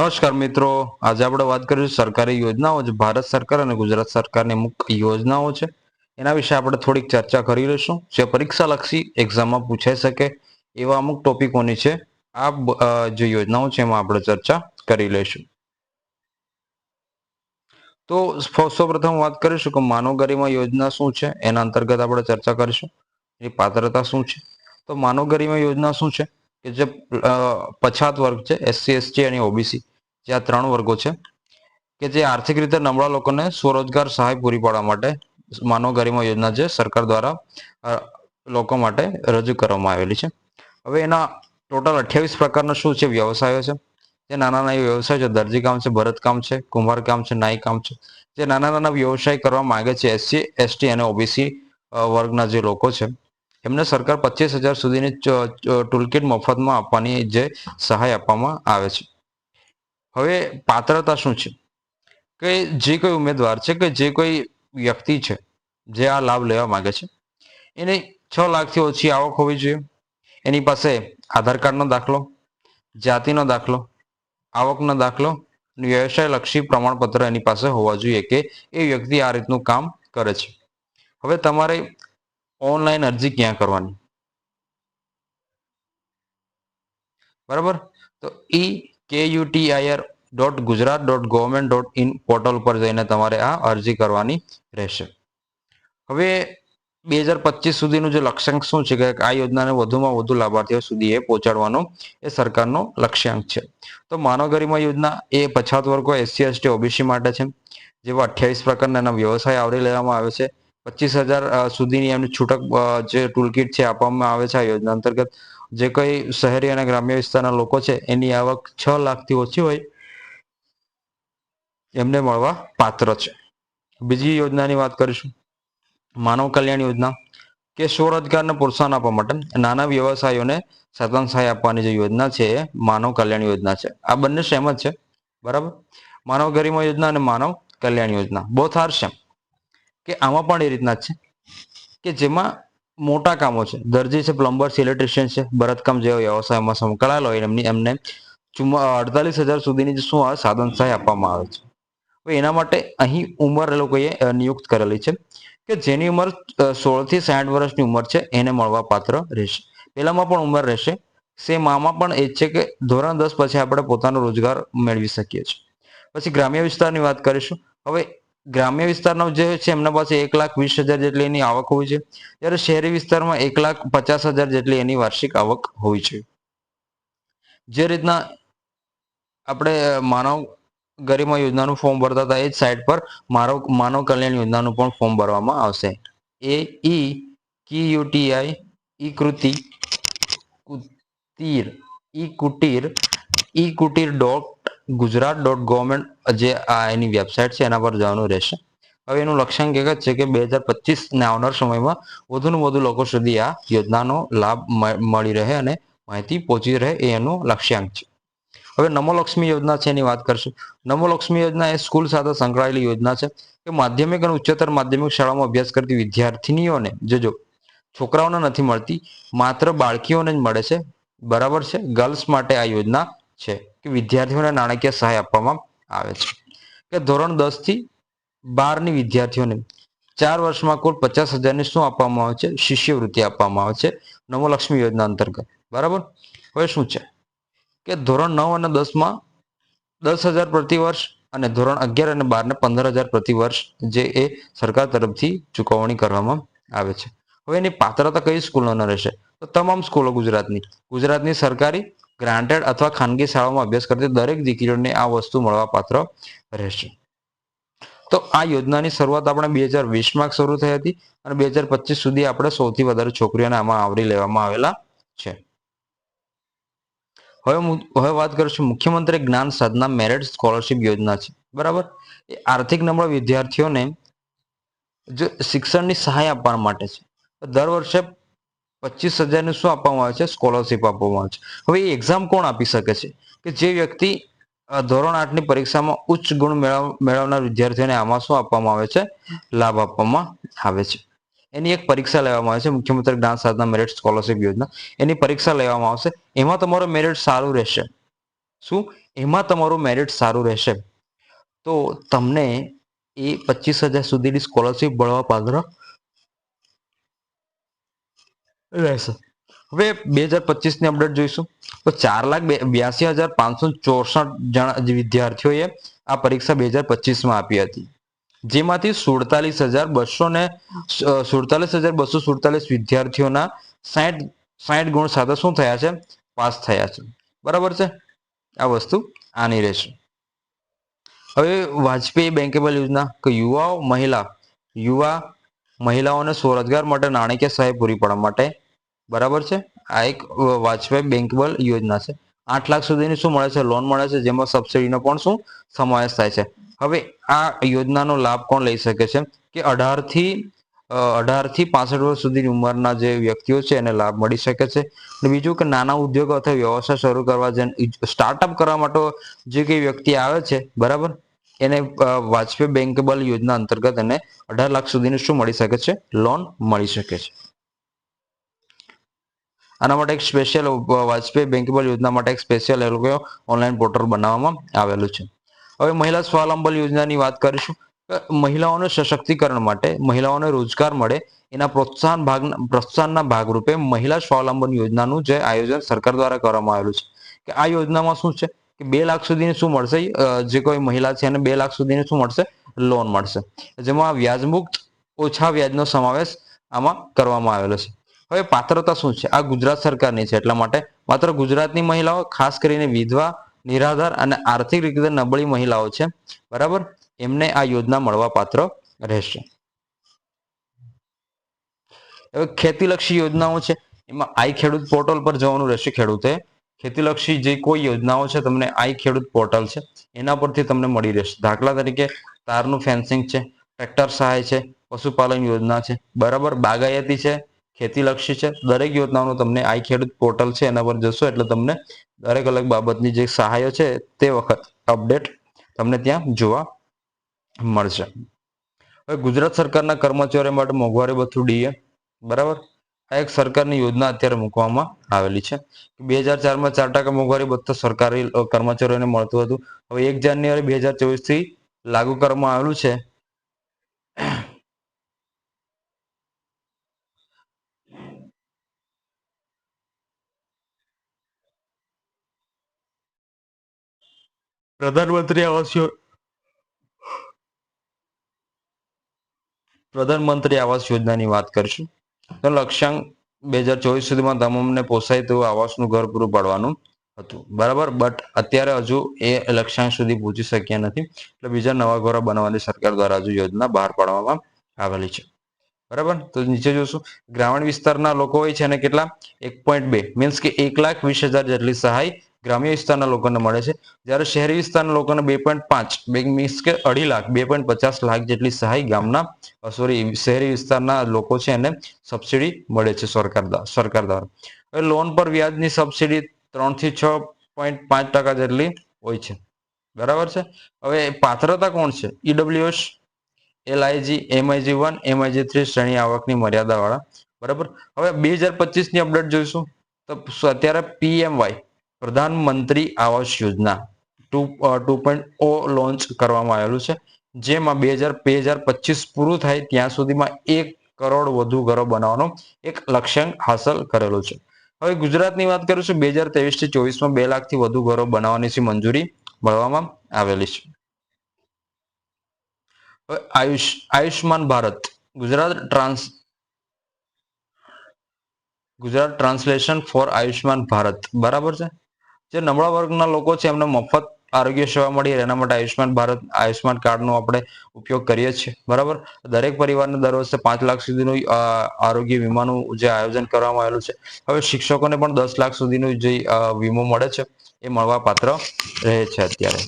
નમસ્કાર મિત્રો. આજે આપણે વાત કરીશું સરકારી યોજનાઓ જે ભારત સરકાર અને ગુજરાત સરકારની મુખ્ય યોજનાઓ છે. એના વિશે આપણે થોડીક ચર્ચા કરી લઈશું. જે પરીક્ષાલક્ષી એક્ઝામમાં પૂછાઈ શકે એવા અમુક ટોપિકોની છે. આ જે યોજનાઓ છે એમાં આપણે ચર્ચા કરી લઈશું. તો સૌપ્રથમ વાત કરીશું કે માનવ ગરિમા યોજના શું છે? એના અંતર્ગત આપણે ચર્ચા કરીશું. એની પાત્રતા શું છે? તો માનવ ગરિમા યોજના શું છે? કે જે પછાત વર્ગ છે એસસી એસટી અને ઓબીસી જે આ ત્રણ વર્ગો છે, કે જે આર્થિક રીતે નબળા લોકોને સ્વરોજગાર સહાય પૂરી પાડવા માટે માનવ ગરિમા યોજના જે સરકાર દ્વારા લોકો માટે રજૂ કરવામાં આવેલી છે. હવે એના ટોટલ અઠ્યાવીસ પ્રકારના શું છે વ્યવસાયો છે? જે નાના નાના વ્યવસાય છે દરજીકામ છે ભરતકામ છે કુંભારકામ છે નાઈકામ છે. જે નાના નાના વ્યવસાય કરવા માંગે છે, એસસી, એસટી અને ઓબીસી વર્ગના જે લોકો છે, એમને સરકાર પચીસ હજાર સુધીની ટૂલકીટ મફતમાં આપવાની જે સહાય આપવામાં આવે છે. હવે પાત્રતા શું છે? કે જે કોઈ ઉમેદવાર છે કે જે કોઈ વ્યક્તિ છે, જે આ લાભ લેવા માંગે છે, એને છ લાખથી ઓછી આવક હોવી જોઈએ. એની પાસે આધાર કાર્ડનો દાખલો, જાતિનો દાખલો, આવકનો દાખલો અને વ્યવસાય પ્રમાણપત્ર એની પાસે હોવા જોઈએ કે એ વ્યક્તિ આ રીતનું કામ કરે છે. હવે તમારે ઓનલાઈન અરજી ક્યાં કરવાની? બરાબર? તો ઈ કે UTIR dot Gujarat dot government dot in portal પર જઈને તમારે આ અરજી કરવાની રહેશે. હવે બે હજાર પચીસ સુધીનું જે લક્ષ્યાંક શું છે કે આ યોજનાને વધુમાં વધુ લાભાર્થીઓ સુધી એ પહોંચાડવાનો એ સરકારનો લક્ષ્યાંક છે. તો માનવ ગરિમા યોજના એ પછાત વર્ગો એસસી, એસટી, ઓબીસી માટે છે. જેવા અઠ્યાવીસ પ્રકારના એના વ્યવસાય આવરી લેવામાં આવે છે. પચીસ હજાર સુધીની એમની છૂટક જે ટૂલકીટ છે આપવામાં આવે છે આ યોજના અંતર્ગત. જે કોઈ શહેરી અને ગ્રામ્ય વિસ્તારના લોકો છે, એની આવક છ લાખથી ઓછી હોય, એમને મળવા પાત્ર છે. બીજી યોજનાની વાત કરીશું. માનવ કલ્યાણ યોજના, કે સ્વરોજગારને પ્રોત્સાહન આપવા માટે નાના વ્યવસાયોને સાધન સહાય આપવાની જે યોજના છે, એ માનવ કલ્યાણ યોજના છે. આ બંને સેમ જ છે. બરાબર? માનવ ગરિમા યોજના અને માનવ કલ્યાણ યોજના બોથ આર સેમ કે આમાં પણ એ રીતના છે કે જેમાં મોટા કામો છે. દરજી છે પ્લમ્બર છે ઇલેક્ટ્રિશિયન છે, ભરતકામ જેવા વ્યવસાયમાં સંકળાયેલા હોય એમની, એમને અડતાલીસ હજાર સુધીની જે શું સાધન સહાય આપવામાં આવે છે. હવે એના માટે અહીં ઉંમર એ લોકોએ નિયુક્ત કરેલી છે કે જેની ઉંમર સોળથી સાઠ વર્ષની ઉંમર છે, એને મળવા પાત્ર રહેશે. પેલામાં પણ ઉંમર રહેશે. સેમ આમાં પણ એ છે કે ધોરણ દસ પછી આપણે પોતાનો રોજગાર મેળવી શકીએ છીએ. પછી ગ્રામ્ય વિસ્તારની વાત કરીશું. હવે ગ્રામ્ય વિસ્તારનો જે છે, એમના પાસે એક લાખ વીસ હજાર જેટલી એની આવક હોય છે. જ્યારે શહેરી વિસ્તારમાં એક લાખ પચાસ હજાર જેટલી એની વાર્ષિક આવક હોય છે. જે રીતના આપણે માનવ ગરિમા યોજનાનું ફોર્મ ભરતા હતા, એ જ સાઇટ પર માનવ માનવ કલ્યાણ યોજનાનું પણ ફોર્મ ભરવામાં આવશે. એ, E, K U T I e Kriti, Kutir, e Kutir e Kutir dot Gujarat dot government જે આ એની વેબસાઇટ છે, એના પર જવાનું રહેશે. હવે એનું લક્ષ્યાંક એક જ છે કે બે હજાર પચીસ ને આવનાર સમયમાં વધુને વધુ લોકો સુધી આ યોજનાનો લાભ મળી રહે અને માહિતી પહોંચી રહે એ એનું લક્ષ્યાંક છે. હવે નમોલક્ષ્મી યોજના છે એની વાત કરશું. નમોલક્ષ્મી યોજના એ સ્કૂલ સાથે સંકળાયેલી યોજના છે કે માધ્યમિક અને ઉચ્ચતર માધ્યમિક શાળામાં અભ્યાસ કરતી વિદ્યાર્થીનીઓને જોજો છોકરાઓને નથી મળતી, માત્ર બાળકીઓને જ મળે છે. બરાબર છે? ગર્લ્સ માટે આ યોજના છે. કે વિદ્યાર્થીઓને નાણાકીય સહાય આપવામાં આવે છે. કે ધોરણ દસથી બારની વિદ્યાર્થીઓને ચાર વર્ષમાં કુલ પચાસ હજારની શું આપવામાં આવે છે? શિષ્યવૃત્તિ આપવામાં આવે છે નવલક્ષ્મી યોજના અંતર્ગત. બરાબર? હવે શું છે? કે ધોરણ નવ અને દસમાં દસ હજાર પ્રતિ વર્ષ અને ધોરણ અગિયાર અને બારને પંદર હજાર પ્રતિ વર્ષ જે એ સરકાર તરફથી ચૂકવણી કરવામાં આવે છે. હવે એની પાત્રતા કઈ સ્કૂલોના રહેશે? તો તમામ સ્કૂલો ગુજરાતની. ગુજરાતની સરકારી ગ્રાન્ટેડ અથવા ખાનગી શાળાઓમાં અભ્યાસ કરતી દરેક દીકરીઓને આ વસ્તુ મળવા પાત્ર રહેશે. તો આ યોજનાની શરૂઆત આપણે બે હજાર વીસમાં શરૂ થઈ હતી અને બે હજાર પચીસ સુધી આપણે સૌથી વધારે છોકરીઓને આમાં આવરી લેવામાં આવેલા છે. હવે હવે વાત કરીશું મુખ્યમંત્રી જ્ઞાન સાધના મેરિટ સ્કોલરશિપ યોજના છે. બરાબર? એ આર્થિક નબળા વિદ્યાર્થીઓને જો શિક્ષણની સહાય આપવા માટે છે. દર વર્ષે પચીસ હજારની શું આપવામાં આવે છે? સ્કોલરશિપ આપવામાં આવે છે. હવે એ એક્ઝામ કોણ આપી શકે છે? કે જે વ્યક્તિ ધોરણ આઠની પરીક્ષામાં ઉચ્ચ ગુણ મેળવ, મેળવનાર વિદ્યાર્થીઓને આમાં શું આપવામાં આવે છે? લાભ આપવામાં આવે છે. એની એક પરીક્ષા લેવામાં આવે છે, મુખ્યમંત્રી જ્ઞાન સાધના મેરિટ સ્કોલરશિપ યોજના. એની પરીક્ષા લેવામાં આવશે. એમાં તમારો મેરિટ સારું રહેશે. શું? એમાં તમારું મેરિટ સારું રહેશે. તો તમને એ પચીસ હજાર સુધીની સ્કોલરશીપ મળવા પાત્ર રહેશે. હવે બે હજાર પચીસની અપડેટ જોઈશું. તો ચાર લાખ બ્યાસી હજાર પાંચસો ચોસઠ જણા વિદ્યાર્થીઓએ આ પરીક્ષા બે હજાર પચીસમાં આપી હતી. જેમાંથી સુડતાલીસ હજાર બસો ને સુડતાલીસ હજાર બસો સુડતાલીસ વિદ્યાર્થીઓના સાઠ સાઠ ગુણ સાથે શું થયા છે? પાસ થયા છે. બરાબર છે? આ વસ્તુ આની રહેશે. હવે વાજપેયી બેંકેબલ યોજના કે યુવાઓ, મહિલા યુવા મહિલાઓને સ્વરોજગાર માટે નાણાકીય સહાય પૂરી પાડવા માટે બરાબર છે? આ એક વાજપેયી બેંકબલ યોજના છે. આઠ લાખ સુધીની શું મળે છે? લોન મળે છે? જેમાં સબસિડીનો પણ શું સમાવેશ થાય છે. હવે આ યોજનાનો લાભ કોણ લઈ શકે છે? કે અઢારથી અઢારથી પાસઠ વર્ષ સુધીની ઉંમરના જે વ્યક્તિઓ છે, એને લાભ મળી શકે છે. બીજું કે નાના ઉદ્યોગો અથવા વ્યવસાય શરૂ કરવા જે સ્ટાર્ટઅપ કરવા માટે જે કઈ વ્યક્તિ આવે છે, બરાબર? એને વાજપેયી બેંકેબલ યોજના અંતર્ગત એને અઢાર લાખ સુધીનું શું મળી શકે છે? લોન મળી શકે છે. આના માટે એક સ્પેશિયલ વાજપેયી બેંકેબલ યોજના માટે એક સ્પેશિયલ એ લોકો ઓનલાઈન પોર્ટલ બનાવવામાં આવેલું છે. હવે મહિલા સ્વાવલંબન યોજનાની વાત કરીશું. મહિલાઓને સશક્તિકરણ માટે, મહિલાઓને રોજગાર મળે એના પ્રોત્સાહન ભાગ, પ્રોત્સાહનના ભાગરૂપે મહિલા સ્વાવલંબન યોજનાનું જે આયોજન સરકાર દ્વારા કરવામાં આવેલું છે. કે આ યોજનામાં શું છે? કે બે લાખ સુધીની શું મળશે? જે કોઈ મહિલા છે એને બે લાખ સુધીની શું મળશે? લોન મળશે. જેમાં વ્યાજમુક્ત, ઓછા વ્યાજનો સમાવેશ આમાં કરવામાં આવેલો છે. હવે પાત્રતા શું છે? આ ગુજરાત સરકારની છે, એટલા માટે માત્ર ગુજરાતની મહિલાઓ, ખાસ કરીને વિધવા, નિરાધાર અને આર્થિક રીતે નબળી મહિલાઓ છે, બરાબર? એમને આ યોજના મળવા પાત્ર રહેશે. હવે ખેતીલક્ષી યોજનાઓ છે, એમાં આઈ ખેડૂત પોર્ટલ પર જવાનું રહેશે ખેડૂતે. ખેતીલક્ષી જે કોઈ યોજનાઓ છે, તમને આઈ ખેડૂત પોર્ટલ છે, એના પરથી તમને મળી રહેશે. દાખલા તરીકે તારનું ફેન્સિંગ છે, ટ્રેક્ટર સહાય છે, પશુપાલન યોજના છે, બરાબર? બાગાયતી છે ખેતીલક્ષી છે. દરેક યોજનાઓનું તમને આઈ ખેડૂત પોર્ટલ છે, એના પર જશો એટલે તમને દરેક અલગ બાબતની જે સહાયો છે, તે વખત અપડેટ તમને ત્યાં જોવા મળશે. હવે ગુજરાત સરકારના કર્મચારીઓ માટે મોંઘવારી ભથ્થું ડીએ, બરાબર? આ એક સરકારની યોજના અત્યારે મૂકવામાં આવેલી છે. બે હજાર ચારમાં ચાર ટકા મોંઘવારી ભથ્થું સરકારી કર્મચારીઓને મળતું હતું. હવે એક જાન્યુઆરી બે હજાર ચોવીસથી લાગુ કરવામાં આવેલું છે. પ્રધાનમંત્રી આવાસ પ્રધાનમંત્રી આવાસ યોજનાની વાત કરીશું. તો લક્ષ્યાંક બે હજાર ચોવીસ સુધીમાં તમામને પોસાય તેવું આવાસનું ઘર પૂરું પાડવાનું હતું. બરાબર? બટ અત્યારે હજુ એ લક્ષ્યાંક સુધી પહોંચી શક્યા નથી. એટલે બીજા નવા ઘરો બનાવવાની સરકાર દ્વારા હજુ યોજના બહાર પાડવામાં આવેલી છે. બરાબર? તો નીચે જોશું. ગ્રામીણ વિસ્તારના લોકો હોય છે અને કેટલા? એક પોઈન્ટ બે. મીન્સ કે એક લાખ વીસ હજાર જેટલી સહાય ગ્રામ્ય વિસ્તારના લોકોને મળે છે. જ્યારે શહેરી વિસ્તારના લોકોને બે પોઈન્ટ પાંચ, બે મીન્સ કે અઢી લાખ, બે પોઈન્ટ પચાસ લાખ જેટલી સહાય ગામના સોરી શહેરી વિસ્તારના લોકો છે એને સબસિડી મળે છે સરકાર સરકાર દ્વારા. હવે લોન પર વ્યાજની સબસિડી ત્રણથી છ પોઈન્ટ પાંચ ટકા જેટલી હોય છે. બરાબર છે? હવે પાત્રતા કોણ છે? EWS LIG MIG one MIG three શ્રેણી આવકની મર્યાદા વાળા બરાબર? હવે બે હજાર પચીસની અપડેટ જોઈશું. તો અત્યારે પીએમવાય પ્રધાનમંત્રી Awas Yojana two two point O launch કરવામાં આવેલું છે. જેમાં બે હજાર બે હજાર પચીસ પૂરું થાય ત્યાં સુધીમાં એક કરોડ વધુ ઘરો બનાવવાનો એક લક્ષ્યાંક હાંસલ કરેલો છે. હવે ગુજરાતની વાત કરીશું બે હજાર ત્રેવીસથી ચોવીસમાં બે લાખથી વધુ ઘરો બનાવવાની મંજૂરી મળવામાં આવેલી છે. હવે Ayush Ayushman Bharat, Gujarat trans, Gujarat translation for Ayushman Bharat, બરાબર છે? જે નબળા વર્ગના લોકો છે, એમને મફત આરોગ્ય સેવા મળી એના માટે આયુષ્માન ભારત આયુષ્માન કાર્ડનો આપણે ઉપયોગ કરીએ છીએ. બરાબર? દરેક પરિવારને દર વર્ષે પાંચ લાખ સુધીનું આરોગ્ય વીમાનું જે આયોજન કરવામાં આવેલું છે. હવે શિક્ષકોને પણ દસ લાખ સુધીનું જે વીમો મળે છે, એ મળવા પાત્ર રહે છે અત્યારે.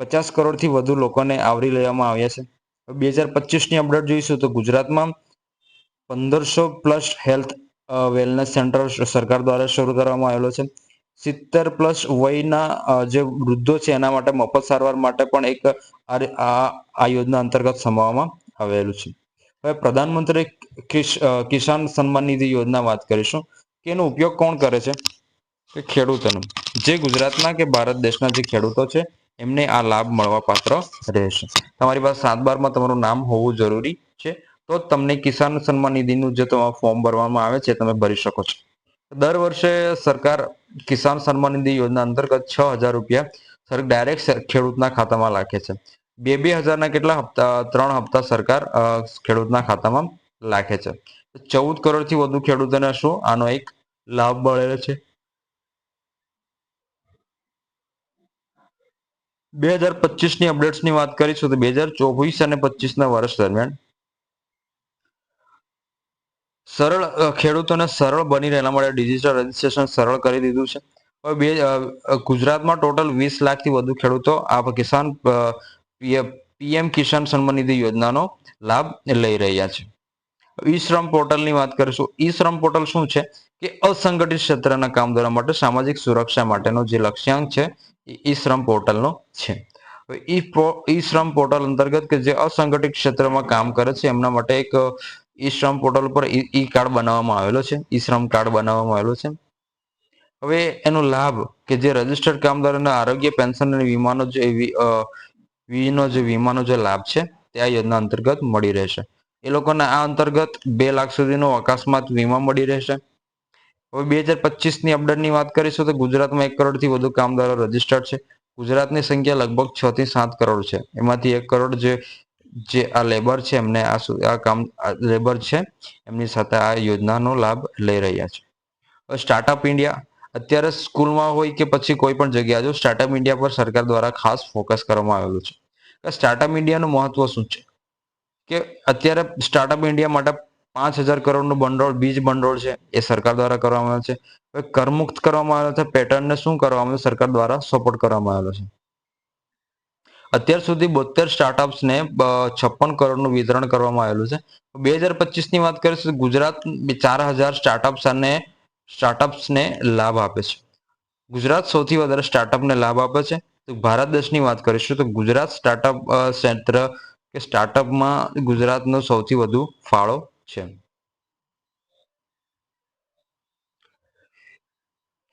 પચાસ કરોડથી વધુ લોકોને આવરી લેવામાં આવ્યા છે. બે હજાર પચીસની અપડેટ જોઈશું તો ગુજરાતમાં પંદરસો પ્લસ હેલ્થ વેલનેસ સેન્ટર સરકાર દ્વારા શરૂ કરવામાં આવેલો છે. સિત્તેર પ્લસ વયના જે વૃદ્ધો છે, એના માટે મફત સારવાર માટે પણ એક આ યોજના અંતર્ગત સમાવવામાં આવેલું છે. હવે પ્રધાનમંત્રી કિસાન સન્માન નિધિ યોજના વાત કરીશું. કે એનો ઉપયોગ કોણ કરે છે? કે ખેડૂતોનું. જે ગુજરાતના કે ભારત દેશના જે ખેડૂતો છે, એમને આ લાભ મળવા પાત્ર રહેશે. તમારી પાસે સાત બારમાં તમારું નામ હોવું જરૂરી છે. તો તમને કિસાન સન્માન નિધિનું જે ફોર્મ ભરવામાં આવે છે, તમે ભરી શકો છો. દર વર્ષે સરકાર કિસાન સન્માન નિધિ યોજના અંતર્ગત છ હજાર રૂપિયા સર ડાયરેક્ટ ખેડૂતના ખાતામાં રાખે છે. બે બે હજારના કેટલા હપ્તા, ત્રણ હપ્તા સરકાર ખેડૂતના ખાતામાં રાખે છે. ચૌદ કરોડથી વધુ ખેડૂતોને શું? આનો એક લાભ મળેલો છે. બે હજાર પચીસની અપડેટ્સની વાત કરીશું તો બે હજાર ચોવીસ અને પચીસના વર્ષ દરમિયાન સરળ ખેડૂતોને સરળ બની રહેલા માટે ડિજિટલ રજીસ્ટ્રેશન સરળ કરી દીધું છે. બે ગુજરાતમાં ટોટલ વીસ લાખથી વધુ ખેડૂતો આ કિસાન પીએમ કિસાન સન્માન નિધિ યોજનાનો લાભ લઈ રહ્યા છે. ઈ શ્રમ પોર્ટલની વાત કરીશું. ઈ શ્રમ પોર્ટલ શું છે? કે અસંગઠિત ક્ષેત્રના કામદારો માટે સામાજિક સુરક્ષા માટેનો જે લક્ષ્યાંક છે એ ઈ શ્રમ પોર્ટલનો છે. ઈ શ્રમ પોર્ટલ અંતર્ગત કે જે અસંગઠિત ક્ષેત્રમાં કામ કરે છે, એમના માટે એક ઈ શ્રમ પોર્ટલ પર ઈ કાર્ડ બનાવવામાં આવેલો છે. ઈ શ્રમ કાર્ડ બનાવવામાં આવેલો છે. હવે એનો લાભ કે જે રજીસ્ટર્ડ કામદારોના આરોગ્ય પેન્શન અને વીમાનો જે વીનો જે વીમાનો જે લાભ છે, તે આ યોજના અંતર્ગત મળી રહેશે. એ લોકોને આ અંતર્ગત બે લાખ સુધીનો અકસ્માત વીમા મળી રહેશે. હવે બે હજાર પચીસની અપડેટની વાત કરીશું તો ગુજરાતમાં એક કરોડથી વધુ કામદારો રજીસ્ટર્ડ છે. ગુજરાતની સંખ્યા લગભગ છ થી સાત કરોડ છે. એમાંથી એક કરોડ જે જે આ લેબર છે, એમને આ આ કામ લેબર છે, એમની સાથે આ યોજનાનો લાભ લઈ રહ્યા છે. સ્ટાર્ટઅપ ઇન્ડિયા અત્યારે સ્કૂલમાં હોય કે પછી કોઈ પણ જગ્યા જો સ્ટાર્ટઅપ ઇન્ડિયા પર સરકાર દ્વારા ખાસ ફોકસ કરવામાં આવેલું છે. સ્ટાર્ટઅપ ઇન્ડિયાનું મહત્વ શું છે? કે અત્યારે સ્ટાર્ટઅપ ઇન્ડિયા માટે પાંચ હજાર કરોડનું ભંડોળ, બીજ ભંડોળ છે, એ સરકાર દ્વારા કરવામાં આવે છે. કરમુક્ત કરવામાં આવ્યો છે પેટર્નને શું કરવામાં આવ્યું સરકાર દ્વારા સપોર્ટ કરવામાં આવેલો છે. અત્યાર સુધી બોતેર સ્ટાર્ટઅપ્સને છપ્પન કરોડનું વિતરણ કરવામાં આવેલું છે. બે હજાર પચીસની વાત કરીશું ગુજરાત ચાર હજાર સ્ટાર્ટઅપ્સ અને સ્ટાર્ટઅપ્સને લાભ આપે છે. ગુજરાત સૌથી વધારે સ્ટાર્ટઅપને લાભ આપે છે. તો ભારત દેશની વાત કરીશું તો ગુજરાત સ્ટાર્ટઅપ ક્ષેત્ર કે સ્ટાર્ટઅપમાં ગુજરાતનો સૌથી વધુ ફાળો છે.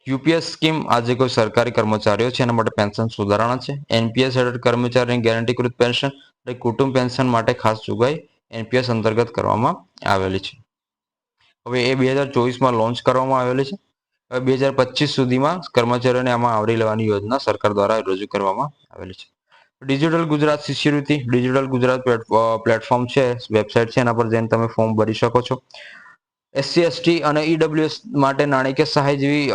યુપીએસ સ્કીમ આજે કોઈ સરકારી કર્મચારીઓ છે, એના માટે પેન્શન સુધારણા છે. એનપીએસ હેઠળ કર્મચારીની ગેરંટીકૃત પેન્શન અને કુટુંબ પેન્શન માટે ખાસ જોગવાઈ એનપીએસ અંતર્ગત કરવામાં આવેલી છે. હવે એ બે હજાર ચોવીસમાં લોન્ચ કરવામાં આવેલી છે. હવે બે હજાર પચીસ સુધીમાં કર્મચારીઓને આમાં આવરી લેવાની યોજના સરકાર દ્વારા રજૂ કરવામાં આવેલી છે. ડિજિટલ ગુજરાત શિષ્યવૃત્તિ, ડિજિટલ ગુજરાત પ્લેટફોર્મ છે, વેબસાઇટ છે, એના પર જઈને તમે ફોર્મ ભરી શકો છો. એસસી એસટી અને ઈડબ્લ્યુએસ માટે નાણાકીય સહાય જેવી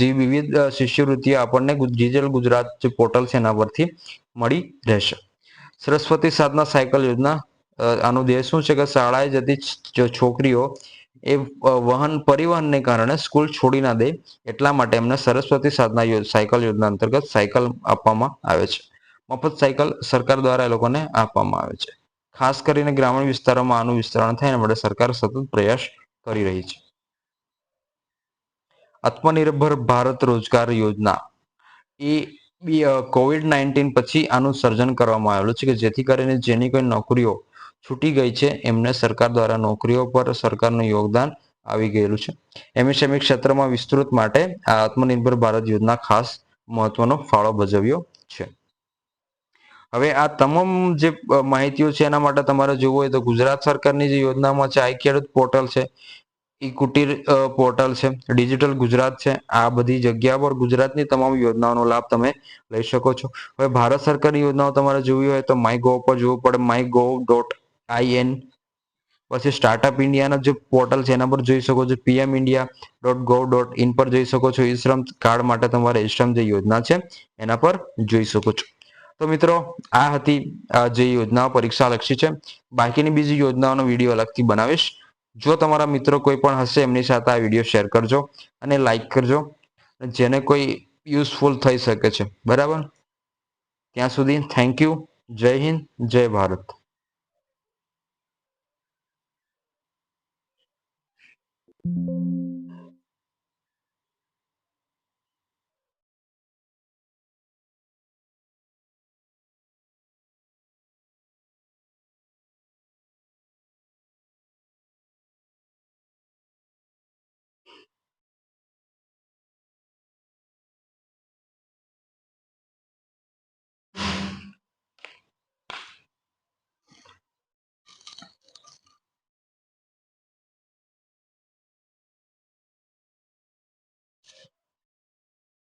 જેવી વિવિધ શિષ્યવૃત્તિઓ આપણને ડિજિટલ ગુજરાત જે પોર્ટલ છે એના પરથી મળી રહેશે. સરસ્વતી સાધના સાયકલ યોજના આનું ધ્યેય શું છે કે શાળાએ જતી છોકરીઓ એ વાહન પરિવહનને કારણે સ્કૂલ છોડી ના દે એટલા માટે એમને સરસ્વતી સાધના સાયકલ યોજના અંતર્ગત સાયકલ આપવામાં આવે છે. મફત સાયકલ સરકાર દ્વારા એ લોકોને આપવામાં આવે છે. ખાસ કરીને ગ્રામીણ વિસ્તારોમાં આનું વિસ્તરણ થાય એના માટે સરકાર સતત પ્રયાસ કરી રહી છે. આત્મનિર્ભર ભારત રોજગાર યોજના. એ કોવિડ નાઇન્ટીન પછી આનું સર્જન કરવામાં આવેલું છે કે જેથી કરીને જેની કોઈ નોકરીઓ છૂટી ગઈ છે, એમને સરકાર દ્વારા નોકરીઓ પર સરકારનું યોગદાન આવી ગયેલું છે. એમએસએમઈ ક્ષેત્રમાં વિસ્તૃત માટે આ આત્મનિર્ભર ભારત યોજના ખાસ મહત્વનો ફાળો ભજવ્યો છે. હવે આ તમામ જે માહિતીઓ છે એના માટે તમારે જોવું હોય તો ગુજરાત સરકારની જે યોજનામાં છે, આઈ ખેડૂત પોર્ટલ છે, ઈ કુટીર પોર્ટલ છે, ડિજિટલ ગુજરાત છે, આ બધી જગ્યા પર ગુજરાતની તમામ યોજનાઓનો લાભ તમે લઈ શકો છો. હવે ભારત સરકારની યોજનાઓ તમારે જોવી હોય તો માય ગોવ પર જોવું પડે માય ગોવ ડોટ આઈએન પછી સ્ટાર્ટઅપ ઇન્ડિયાના જે પોર્ટલ છે એના પર જોઈ શકો છો PM India dot gov dot in પર જોઈ શકો છો, ઈ શ્રમ કાર્ડ માટે તમારે ઈ શ્રમ જે યોજના છે એના પર જોઈ શકો છો. તો મિત્રો, આ હતી જે યોજનાઓ પરીક્ષા લક્ષી છે. બાકીની બીજી યોજનાઓનો વીડિયો અલગથી બનાવીશ. જો તમારા મિત્રો કોઈ પણ હશે, એમની સાથે આ વીડિયો શેર કરજો અને લાઈક કરજો. જેને કોઈ યુઝફુલ થઈ શકે છે. બરાબર? ત્યાં સુધી થેન્ક યુ. જય હિન્દ, જય ભારત.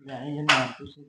જાણી જઈને વાંચું છે